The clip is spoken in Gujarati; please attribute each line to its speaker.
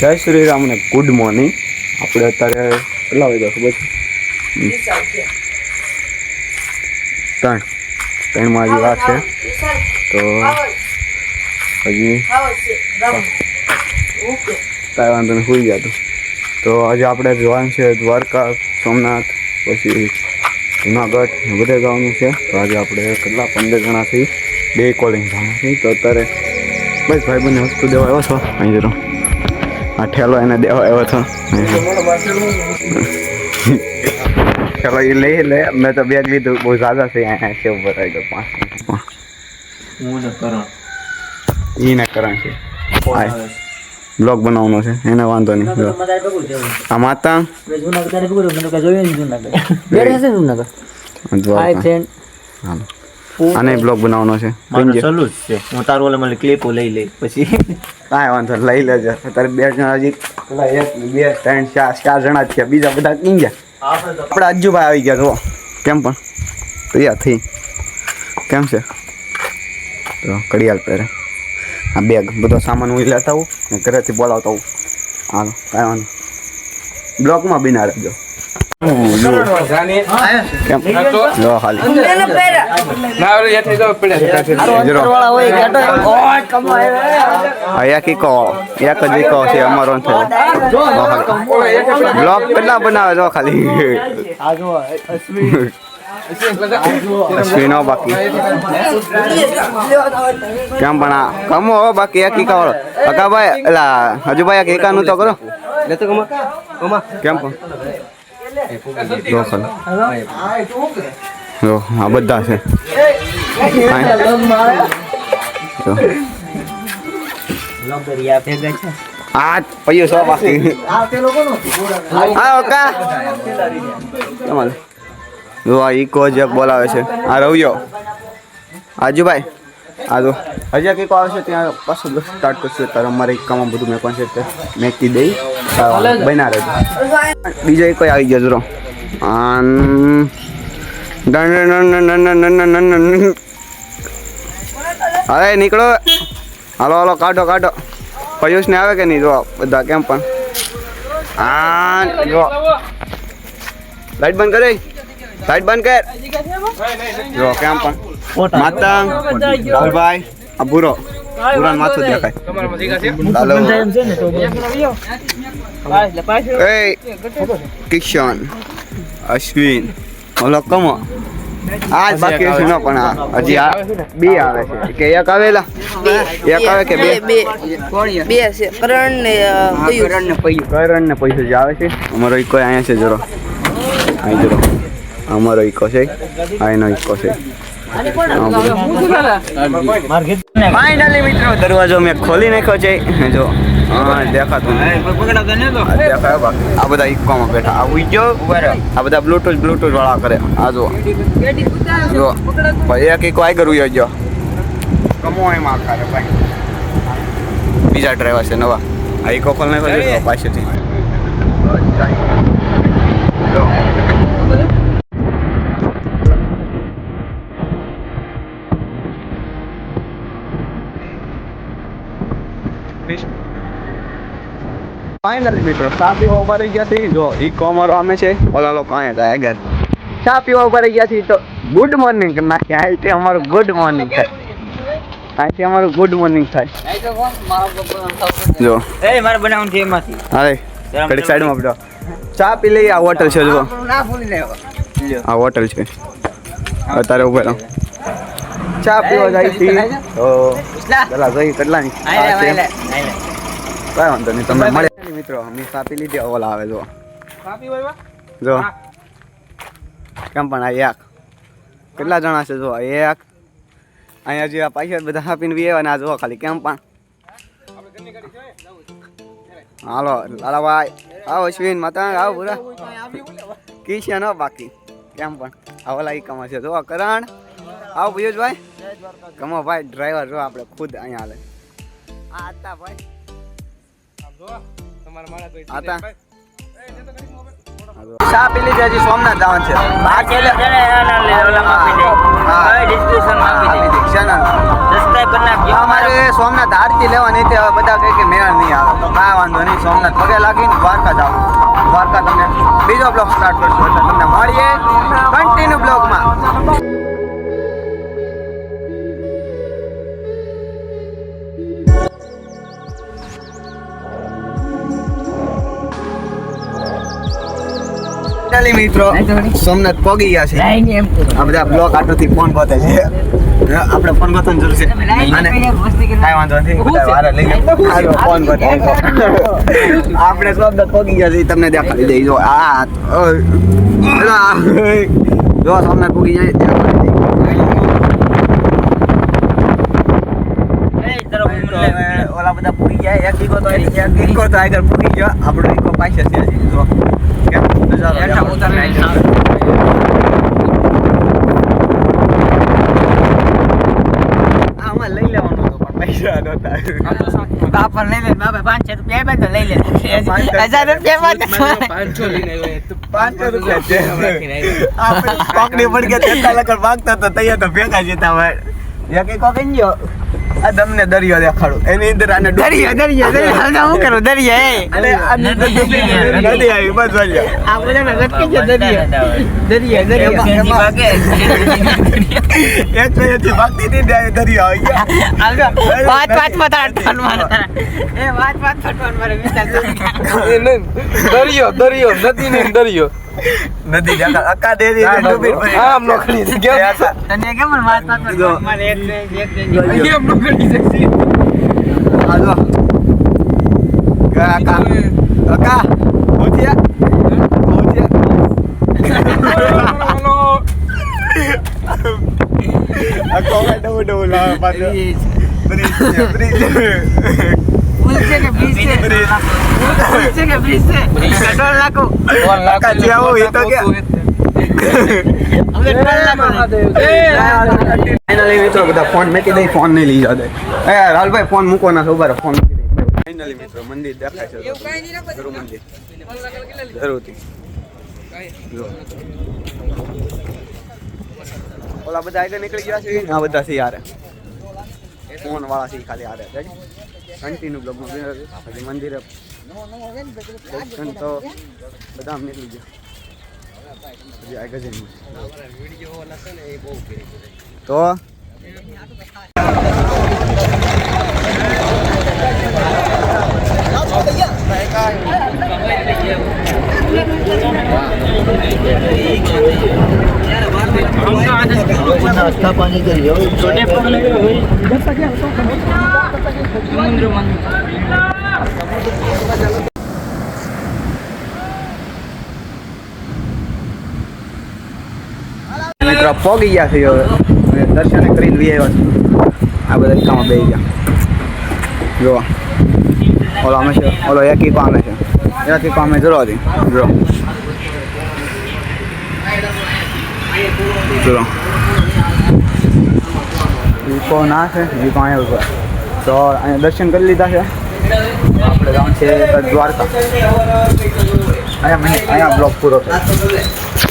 Speaker 1: જય શ્રી રામ ને ગુડ મોર્નિંગ આપણે અત્યારે કેટલા વાગ્યા ખબર છે? ત્રણ. ત્રણમાં હજી વાત છે. તો હજી કાંઈ વાંધો નહીં સુઈ ગયા તો. આજે આપણે જવાનું છે દ્વારકા, સોમનાથ, પછી જુનાગઢ બધે જવાનું છે. તો આજે આપણે કેટલા, પંદર જણાથી, બે કોલિંગ જવાના છે તો અત્યારે બસ ભાઈ બંને વસ્તુ દેવા આવ્યો છો? અહીં જરો. આ ઠેલો એને દેવા આવ્યો હતો. ચલો એ લઈ લે મેં તો બેગ લીધું બહુ ઝાઝા છે અહીંયા છે ઉપર આવી ગયો પાંચ એને કરણ છે. બ્લોગ બનાવવાનો છે એને વાંધો નહીં આ માતા? દ્વારકા હાલો. આને બ્લોગ બનાવવાનો છે. છે?
Speaker 2: સલૂ જ છે. હું તારું ઓલે મને ક્લિપો લઈ લઈ પછી.
Speaker 1: કાંઈ વાંધો લઈ લેજે. તારે બે જણા હજી એક બે ત્રણ ચાર ચાર જણા જ થયા. બીજા બધા કઈ ગયા? આપણે અજ્જુભાઈ આવી ગયા જો કેમ પણ? તૈયાર થઈ. કેમ છે? તો કડિયાલ પહેરે. આ બેગ બધો સામાન હું લેતા આવું ને ઘરેથી બોલાવતા આવું. હાલો કાંઈ વાંધો બ્લોકમાં બિના રહેજો. એક જ ઈકો છે અમારો ને કેટલા બનાવે જો ખાલી? અશ્વિનો. બાકી. કેમ પણ આ કમો હો બાકી એક ઈકા વાળો. અકાભાઈ એલા હજુભાઈ એક એકાનું તો કરો. કેમ પણ? જો હા આ બધા છે. આ પૈયો સો બાકી હા ઓકા. તમારે. જો આ ઈકો જ બોલાવે છે. આ રવિયો. આજુભાઈ આ તો હજી કંઈક આવશે ત્યાં પાછું સ્ટાર્ટ કરશે. તારે અમારે કામ બધું મેં કોન્સેપ્ટ મેકી દઈ બના રહેજો. બીજો એક કોઈ આવી ગયો જરો અરે નીકળો. હાલો હાલો કાઢો કાઢો. પયુષને આવે કે નહીં જો બધા કેમ પણ. આ જો લાઈટ બંધ કરે લાઈટ બંધ કર. જો કેમ પણ. માતા લાલભાઈ આ ભૂરો ભૂરાનું માથું દેખાય. હાલો એ કિશન અશ્વિન. ઓલો કમો. આ જ બાકી છે ન પણ આ હજી આ બે આવે છે. કે એક આવેલા? એક આવે કે બે?
Speaker 3: બે બે. છે કરણ ને અ, પયુષ.
Speaker 1: કરણ ને પૈસા જે આવે છે. અમારો ઈકો અહીંયા છે જરો અહીં જરો અમારો ઈકો છે. અહીંનો ઈકો છે. ફાઇનલી મિત્રો દરવાજો મેં ખોલી નાખ્યો છે. જો હા દેખાતું દેખાય બાકી. આ બધા ઈકોમાં બેઠા. આ ઉઈજો આ બધા બ્લૂટૂથ બ્લુટૂથ વાળા કરે. આ જો જો ભાઈ એક ઈકો આગળ ઉયો જો કમો એમાં કરે ભાઈ. બીજા ડ્રાઈવર છે નવા. આ ઈકો ખોલ નાખ્યો પાછળથી. ફાઇનલી મિત્રો ચા પીવા ઊભા રહી ગયા છીએ જો ઈ કોમર અમે છે ઓલા લોકો અહીંયા હતા આગળ ચા પીવા ઊભા રહી ગયા છીએ તો ગુડ મોર્નિંગ કરી નાખીએ અહીંથી અમારું ગુડ મોર્નિંગ થાય અહીંથી અમારું ગુડ મોર્નિંગ થાય જો
Speaker 2: એ મારે બનાવવાનું છે એમાંથી
Speaker 1: અરે ઘડી સાઈડમાં બેઠો ચા પી લઈએ આ હોટલ છે જો આ હોટલ છે અત્યારે ઊભા રહો ચા પીવા જાય છે તો પેલા જઈ કેટલાની આ છે. કાંઈ વાંધો નહીં તમને મળે મિત્રો અમે કાપી લીધી ઓલા આવે જો. જો. કેમ પણ આ એક? કેટલા જણા છે જો? એક. અહીંયા જે આ પાછળ બધા આપીને બી આવ્યા ને આ જો ખાલી કેમ પણ? હાલો લાલાભાઈ આવો અશ્વિન માતા આવો પૂરા કિશન હો બાકી? કેમ પણ? આવો લાગી કમા છે જો કરણ. આવો ભાઈ કમો ભાઈ ડ્રાઈવર જો આપણે ખુદ અહીંયા હાલે. આ હતા ભાઈ. આતા ચા હજી સોમનાથ જવાનું છે.
Speaker 2: ને એના લે- આપી દે.
Speaker 1: હા.
Speaker 2: હવે માં આપી દે.
Speaker 1: ચેનલ
Speaker 2: Subscribe કરી નાખજો.
Speaker 1: અમારે સોમનાથ આરતી લેવાની હતી હવે બધા કહે કે મેળ નહીં આવે. તો કાંઈ વાંધો નહીં સોમનાથ પગે લાગીને દ્વારકા જાવ દ્વારકા તમને બીજો બ્લોગ સ્ટાર્ટ કરશું એટલે તમને મળીએ. કન્ટિન્યુ બ્લોગમાં. ચાલી મિત્રો. સોમનાથ પોગી ગયા છે. આ બધા બ્લોક આટોથી ફોન ગોતે છે. આપણે ફોન ગોતવાની જરૂર છે. અને કાંઈ વાંધો નથી. બધા વારે લઈ લે ફોન ગોતે આપણે સોમનાથ પોગી ગયા છે તમને દેખાડી દઈ જો આ જો સોમનાથ પગી જાય તો ઓલા બધા પૂરી જાય. એક ઈકો તો એક ઈકો તો આગળ પૂરી ગયો. આપણો ઈકો પાસે છે જો. કેમ? નજારો આમાં લઈ લેવાનો હતો પણ પૈસા નહોતા.
Speaker 2: બાપા લઈ લે. બાપા પાંચસો રૂપિયા બે તો લઈ લે. હજાર રૂપિયા
Speaker 1: પાંચસો રૂપિયા છે આપણે કોકડી પડી ગયા તેટલા લગન માગતા તો તૈયાર તો ભેગા જતા હોય એક કોક ગયો. આ તમને દરિયો દેખાડું. એની અંદર આને
Speaker 2: દરિયો દરિયો દરિયો. હું. કરું? દરિયો એ.
Speaker 1: અને આ નદી આવી બસ વાળ્યા
Speaker 2: આ બધાને લટકી ગયો દરિયો. દરિયો દરિયો.
Speaker 1: એક કઈથી ભાગતી હતી દરિયો આવી ગયા.
Speaker 2: પાંચ પાંચમાં તારા ફોન મારે એ પાંચ પાંચ ફોન મારે વિચાર
Speaker 4: દરિયો દરિયો નદી ને દરિયો.
Speaker 1: નદી દેખાડ અકા દેરી
Speaker 4: આમ
Speaker 1: ડૂબી પડી.
Speaker 4: આમ નોકરી છે. કેમ?
Speaker 1: એ અકા-
Speaker 2: તને કેમ પાંચ પાંચ
Speaker 1: જો.
Speaker 2: ફોન મારે એક ને એક ને
Speaker 4: કેમ નોકરી છે?
Speaker 1: આ જો. અકા અકા ભૂતિયા ભૂતિયા આ કોમે છે
Speaker 2: કે છે છે કે છે પેટ્રોલ નાખો
Speaker 4: ફોન લાખ
Speaker 1: અકા જે આવું એ તો કે
Speaker 2: અમે પેટ્રોલ નાખો
Speaker 1: ફાઇનલી મિત્રો બધા ફોન મેકી દઈ ફોન નહીં લઈ જાવ એ ફોન મૂકો ના ઊભા ફોન મૂકી દઈ ફાઇનલી મિત્રો મંદિર દેખાય છે જરૂર મંદિર જરૂરથી ઓલા બધા આગળ નીકળી ગયા છે આ બધા છે યાર ફોન વાળા છે ખાલી હારે કન્ટિન્યુ બ્લોગમાં બન્યા હજી મંદિરે દર્શન તો બધા અમને નીકળી ગયા. હજી આગળ જઈને તો? મિત્રો, પોગી ગયા છે હવે. દર્શન કરીને વી આ બધા કામ બે ગયા. જો. ઓલો અમે છે, ઓલો એકી પામે છે. એકી પામે જરો હતી. જો. ચલો ના છે વિકો અહીંયા ઉપર તો અહીંયા દર્શન કરી લીધા છે. આપણે જવાનું છે દ્વારકા. અહીંયા અહીંયા બ્લોક પૂરો થયો.